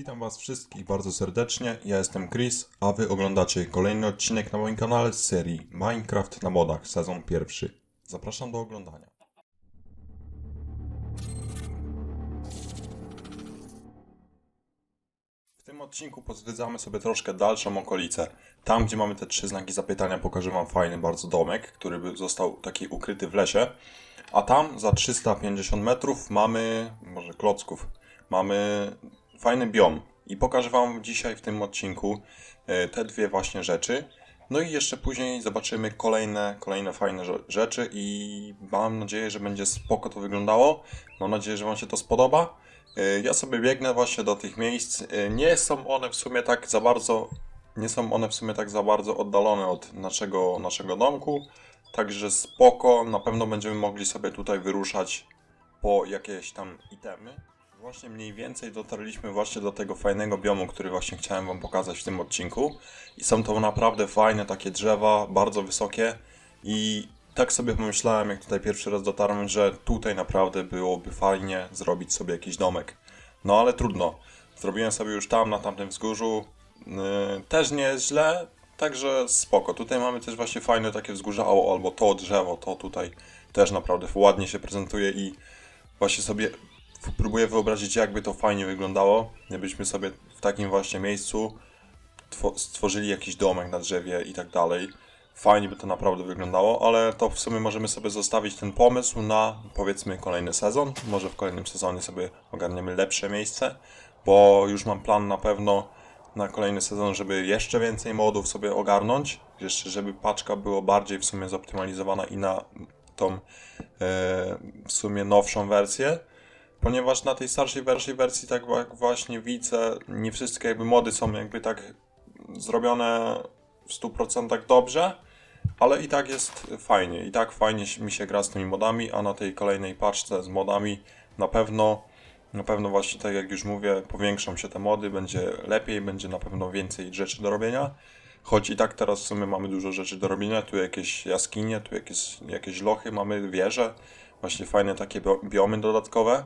Witam Was wszystkich bardzo serdecznie. Ja jestem Chris, a Wy oglądacie kolejny odcinek na moim kanale z serii Minecraft na modach, sezon pierwszy. Zapraszam do oglądania. W tym odcinku pozwiedzamy sobie troszkę dalszą okolicę. Tam, gdzie mamy te trzy znaki zapytania, pokażę Wam fajny bardzo domek, który został taki ukryty w lesie. A tam za 350 metrów mamy, może klocków, mamy fajny biom. I pokażę Wam dzisiaj w tym odcinku e, te dwie właśnie rzeczy. No i jeszcze później zobaczymy kolejne, kolejne fajne rze- rzeczy i mam nadzieję, że będzie spoko to wyglądało. Mam nadzieję, że Wam się to spodoba. E, Ja sobie biegnę właśnie do tych miejsc. E, Nie są one w sumie tak za bardzo, nie są one w sumie tak za bardzo oddalone od naszego, naszego domku. Także spoko, na pewno będziemy mogli sobie tutaj wyruszać po jakieś tam itemy. Właśnie mniej więcej dotarliśmy właśnie do tego fajnego biomu, który właśnie chciałem Wam pokazać w tym odcinku. I są to naprawdę fajne takie drzewa, bardzo wysokie. I tak sobie pomyślałem, jak tutaj pierwszy raz dotarłem, że tutaj naprawdę byłoby fajnie zrobić sobie jakiś domek. No ale trudno. Zrobiłem sobie już tam, na tamtym wzgórzu. Yy, też nie jest źle, także spoko. Tutaj mamy też właśnie fajne takie wzgórza, albo to drzewo, to tutaj też naprawdę ładnie się prezentuje i właśnie sobie próbuję wyobrazić, jakby to fajnie wyglądało, gdybyśmy sobie w takim właśnie miejscu two- stworzyli jakiś domek na drzewie i tak dalej. Fajnie by to naprawdę wyglądało, ale to w sumie możemy sobie zostawić ten pomysł na powiedzmy kolejny sezon. Może w kolejnym sezonie sobie ogarniemy lepsze miejsce, bo już mam plan na pewno na kolejny sezon, żeby jeszcze więcej modów sobie ogarnąć, jeszcze żeby paczka była bardziej w sumie zoptymalizowana i na tą e, w sumie nowszą wersję ponieważ na tej starszej wersji, wersji tak jak właśnie widzę, nie wszystkie jakby mody są jakby tak zrobione w 100% dobrze, ale i tak jest fajnie, i tak fajnie mi się gra z tymi modami, a na tej kolejnej paczce z modami na pewno, na pewno właśnie tak jak już mówię, powiększą się te mody, będzie lepiej, będzie na pewno więcej rzeczy do robienia. Choć i tak teraz w sumie mamy dużo rzeczy do robienia, tu jakieś jaskinie, tu jakieś, jakieś lochy, mamy wieże, właśnie fajne takie bio- biomy dodatkowe.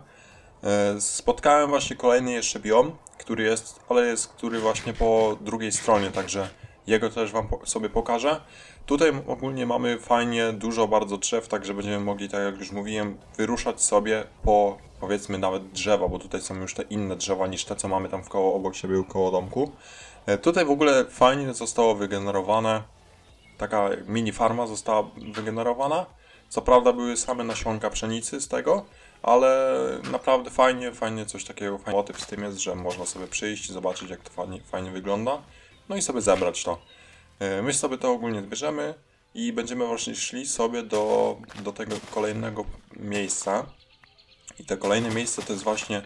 Spotkałem właśnie kolejny jeszcze biom, który jest, ale jest, który właśnie po drugiej stronie, także jego też Wam sobie pokażę. Tutaj ogólnie mamy fajnie dużo bardzo drzew, także będziemy mogli, tak jak już mówiłem, wyruszać sobie po powiedzmy nawet drzewa, bo tutaj są już te inne drzewa niż te, co mamy tam w koło, obok siebie, koło domku. E, Tutaj w ogóle fajnie zostało wygenerowane, taka mini farma została wygenerowana. Co prawda były same nasionka pszenicy z tego, ale naprawdę fajnie, fajnie coś takiego, fajny motyw z tym jest, że można sobie przyjść, zobaczyć jak to fajnie, fajnie wygląda, no i sobie zebrać to. E, My sobie to ogólnie zbierzemy i będziemy właśnie szli sobie do, do tego kolejnego miejsca. I to kolejne miejsce to jest właśnie,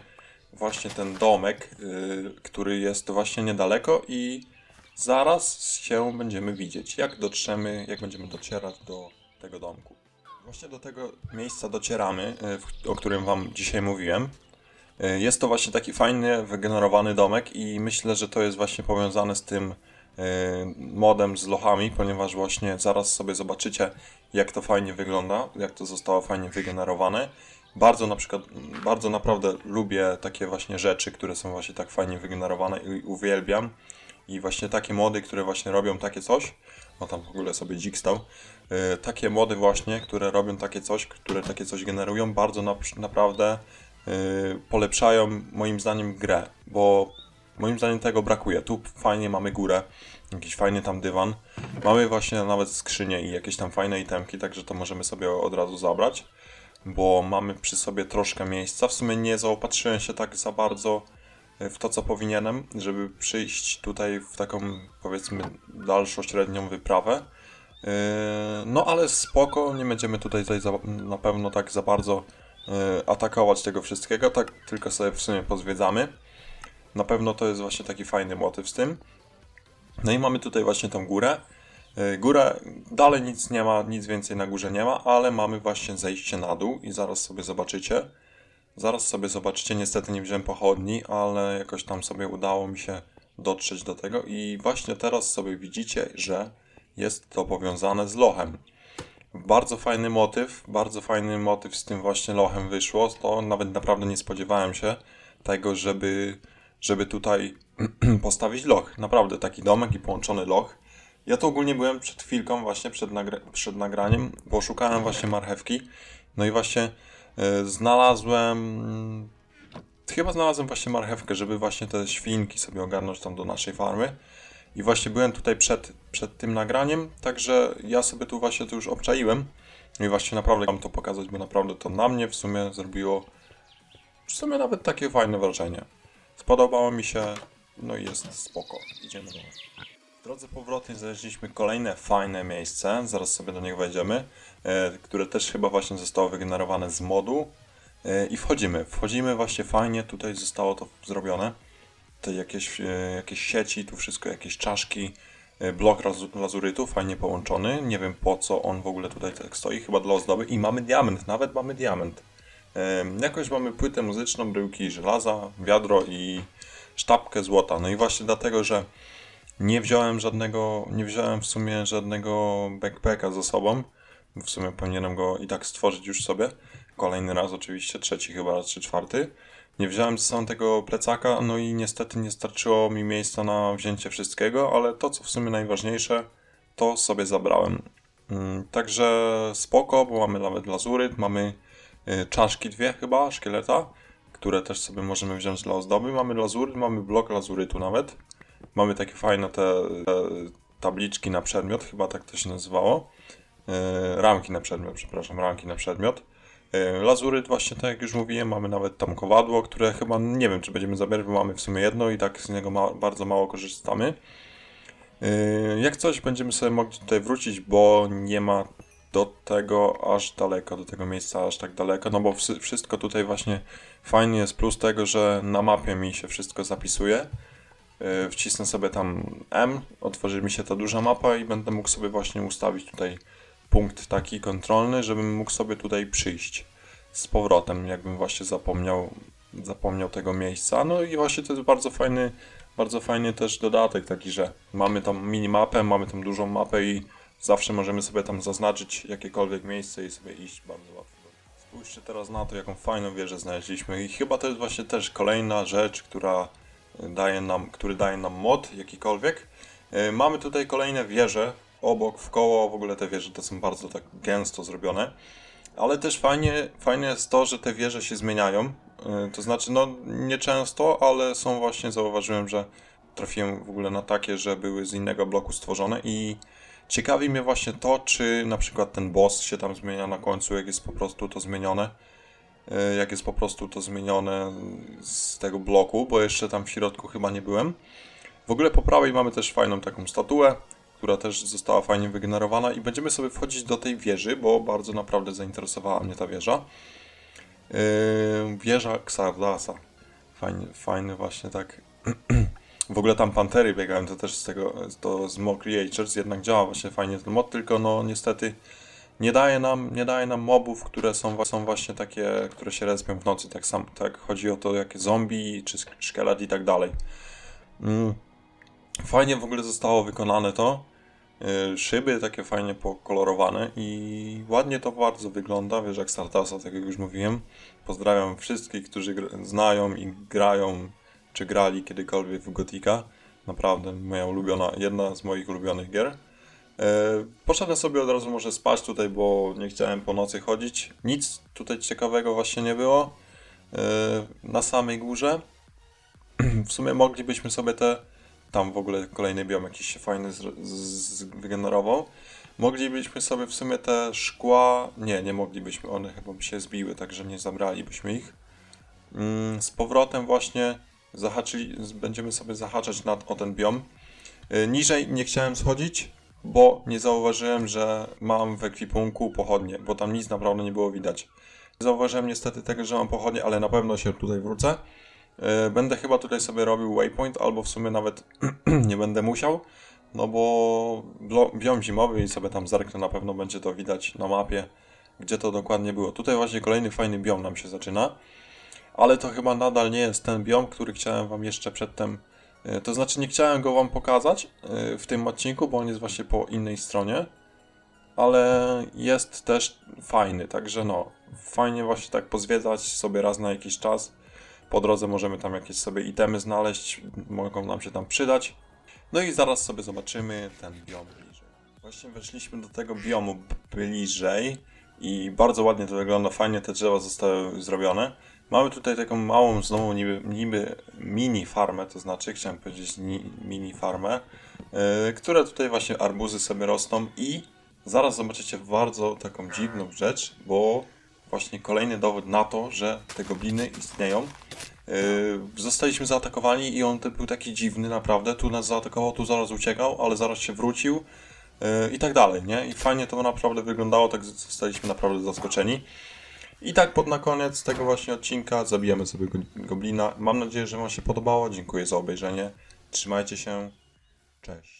właśnie ten domek, yy, który jest właśnie niedaleko i zaraz się będziemy widzieć, jak dotrzemy, jak będziemy docierać do tego domku. Właśnie do tego miejsca docieramy, w- o którym Wam dzisiaj mówiłem. Yy, Jest to właśnie taki fajny, wygenerowany domek i myślę, że to jest właśnie powiązane z tym yy, modem z lochami, ponieważ właśnie zaraz sobie zobaczycie, jak to fajnie wygląda, jak to zostało fajnie wygenerowane. Bardzo na przykład, bardzo naprawdę lubię takie właśnie rzeczy, które są właśnie tak fajnie wygenerowane i uwielbiam. I właśnie takie mody, które właśnie robią takie coś, no tam w ogóle sobie dzik stał, yy, takie mody właśnie, które robią takie coś, które takie coś generują, bardzo na, naprawdę yy, polepszają moim zdaniem grę, bo moim zdaniem tego brakuje. Tu fajnie mamy górę, jakiś fajny tam dywan, mamy właśnie nawet skrzynię i jakieś tam fajne itemki, także to możemy sobie od razu zabrać, bo mamy przy sobie troszkę miejsca. W sumie nie zaopatrzyłem się tak za bardzo w to, co powinienem, żeby przyjść tutaj w taką, powiedzmy, dalszą, średnią wyprawę. Yy, No ale spoko, nie będziemy tutaj, tutaj za, na pewno tak za bardzo yy, atakować tego wszystkiego, tak tylko sobie w sumie pozwiedzamy. Na pewno to jest właśnie taki fajny motyw z tym. No i mamy tutaj właśnie tą górę. Yy, Górę, dalej nic nie ma, nic więcej na górze nie ma, ale mamy właśnie zejście na dół i zaraz sobie zobaczycie. Zaraz sobie zobaczycie, niestety nie wziąłem pochodni, ale jakoś tam sobie udało mi się dotrzeć do tego i właśnie teraz sobie widzicie, że jest to powiązane z lochem. Bardzo fajny motyw, bardzo fajny motyw z tym właśnie lochem wyszło. To nawet naprawdę nie spodziewałem się tego, żeby żeby tutaj postawić loch. Naprawdę taki domek i połączony loch. Ja to ogólnie byłem przed chwilką, właśnie przed, nagra przed nagraniem, bo szukałem właśnie marchewki. No i właśnie znalazłem. Chyba znalazłem właśnie marchewkę, żeby właśnie te świnki sobie ogarnąć tam do naszej farmy. I właśnie byłem tutaj przed, przed tym nagraniem, także ja sobie tu właśnie to już obczaiłem. No I właśnie naprawdę mam to pokazać, bo naprawdę to na mnie w sumie zrobiło w sumie nawet takie fajne wrażenie. Spodobało mi się, no i jest spoko. Idziemy dalej. Drodze powrotnej znaleźliśmy kolejne fajne miejsce, zaraz sobie do niego wejdziemy, e, które też chyba właśnie zostało wygenerowane z modu. E, I wchodzimy, wchodzimy właśnie fajnie, tutaj zostało to zrobione. Te jakieś, e, jakieś sieci, tu wszystko, jakieś czaszki, blok lazurytu fajnie połączony. Nie wiem po co on w ogóle tutaj tak stoi, chyba dla ozdoby. I mamy diament, nawet mamy diament. Jakoś mamy płytę muzyczną, bryłki żelaza, wiadro i sztabkę złota. No i właśnie dlatego, że nie wziąłem żadnego, nie wziąłem w sumie żadnego backpacka ze sobą. W sumie powinienem go i tak stworzyć już sobie. Kolejny raz oczywiście, trzeci chyba raz, czy czwarty. Nie wziąłem ze sobą tego plecaka, no i niestety nie starczyło mi miejsca na wzięcie wszystkiego, ale to co w sumie najważniejsze, to sobie zabrałem. Mm, Także spoko, bo mamy nawet lazuryt, mamy y, czaszki dwie chyba, szkieleta, które też sobie możemy wziąć dla ozdoby. Mamy lazuryt, mamy blok lazurytu nawet. Mamy takie fajne te, te tabliczki na przedmiot, chyba tak to się nazywało. Y, ramki na przedmiot, przepraszam, ramki na przedmiot. Y, Lazuryt właśnie, tak jak już mówiłem, mamy nawet tam kowadło, które chyba nie wiem, czy będziemy zabierać, bo mamy w sumie jedno i tak z niego ma, bardzo mało korzystamy. Yy, Jak coś, będziemy sobie mogli tutaj wrócić, bo nie ma do tego aż daleko, do tego miejsca aż tak daleko, no bo wszy- wszystko tutaj właśnie fajnie jest plus tego, że na mapie mi się wszystko zapisuje. Yy, Wcisnę sobie tam M, otworzy mi się ta duża mapa i będę mógł sobie właśnie ustawić tutaj punkt taki kontrolny, żebym mógł sobie tutaj przyjść z powrotem, jakbym właśnie zapomniał, zapomniał tego miejsca. No i właśnie to jest bardzo fajny, bardzo fajny też dodatek taki, że mamy tam minimapę, mamy tam dużą mapę i zawsze możemy sobie tam zaznaczyć jakiekolwiek miejsce i sobie iść bardzo łatwo. Spójrzcie teraz na to, jaką fajną wieżę znaleźliśmy i chyba to jest właśnie też kolejna rzecz, która daje nam, który daje nam mod jakikolwiek. Yy, Mamy tutaj kolejne wieże obok, w koło, w ogóle te wieże to są bardzo tak gęsto zrobione. Ale też fajnie, fajne jest to, że te wieże się zmieniają. Yy, To znaczy, no nie często, ale są właśnie, zauważyłem, że trafiłem w ogóle na takie, że były z innego bloku stworzone i ciekawi mnie właśnie to, czy na przykład ten boss się tam zmienia na końcu, jak jest po prostu to zmienione. Yy, Jak jest po prostu to zmienione z tego bloku, bo jeszcze tam w środku chyba nie byłem. W ogóle po prawej mamy też fajną taką statuę, która też została fajnie wygenerowana i będziemy sobie wchodzić do tej wieży, bo bardzo naprawdę zainteresowała mnie ta wieża. Yy, wieża Xardasa. Fajny, fajny właśnie tak. W ogóle tam pantery biegają, to też z tego, to z Mo Creatures jednak działa właśnie fajnie ten mod, tylko no niestety nie daje nam, nie daje nam mobów, które są, są właśnie takie, które się respią w nocy, tak sam, tak chodzi o to jakie zombie, czy szkielet i tak dalej. Mm. Fajnie w ogóle zostało wykonane to. Yy, Szyby takie fajnie pokolorowane i ładnie to bardzo wygląda. Wiesz, jak Startasa, tak jak już mówiłem. Pozdrawiam wszystkich, którzy znają i grają, czy grali kiedykolwiek w Gotika. Naprawdę moja ulubiona, jedna z moich ulubionych gier. Yy, Poszedłem sobie od razu może spać tutaj, bo nie chciałem po nocy chodzić. Nic tutaj ciekawego właśnie nie było. Yy, Na samej górze. W sumie moglibyśmy sobie te tam w ogóle kolejny biom jakiś się fajny wygenerował. Moglibyśmy sobie w sumie te szkła, nie, nie moglibyśmy, one chyba by się zbiły, także nie zabralibyśmy ich. Mm, Z powrotem właśnie zahaczyli, będziemy sobie zahaczać nad, o ten biom. Y, Niżej nie chciałem schodzić, bo nie zauważyłem, że mam w ekwipunku pochodnie, bo tam nic naprawdę nie było widać. Zauważyłem niestety tego, że mam pochodnie, ale na pewno się tutaj wrócę. E, Będę chyba tutaj sobie robił waypoint, albo w sumie nawet nie będę musiał, no bo biom zimowy i sobie tam zerknę, na pewno będzie to widać na mapie, gdzie to dokładnie było. Tutaj właśnie kolejny fajny biom nam się zaczyna, ale to chyba nadal nie jest ten biom, który chciałem wam jeszcze przedtem, to znaczy nie chciałem go wam pokazać e, w tym odcinku, bo on jest właśnie po innej stronie, ale jest też fajny, także no, fajnie właśnie tak pozwiedzać sobie raz na jakiś czas, Po drodze możemy tam jakieś sobie itemy znaleźć, mogą nam się tam przydać. No i zaraz sobie zobaczymy ten biom bliżej. Właśnie weszliśmy do tego biomu bliżej i bardzo ładnie to wygląda, fajnie te drzewa zostały zrobione. Mamy tutaj taką małą, znowu niby, niby mini farmę, to znaczy chciałem powiedzieć ni, mini farmę, yy, które tutaj właśnie arbuzy sobie rosną i zaraz zobaczycie bardzo taką dziwną rzecz, bo właśnie kolejny dowód na to, że te gobliny istnieją. Yy, zostaliśmy zaatakowani i on był taki dziwny naprawdę, tu nas zaatakował, tu zaraz uciekał, ale zaraz się wrócił yy, i tak dalej, nie? I fajnie to naprawdę wyglądało, tak zostaliśmy naprawdę zaskoczeni. I tak pod na koniec tego właśnie odcinka zabijamy sobie go- goblina. Mam nadzieję, że Wam się podobało. Dziękuję za obejrzenie. Trzymajcie się. Cześć.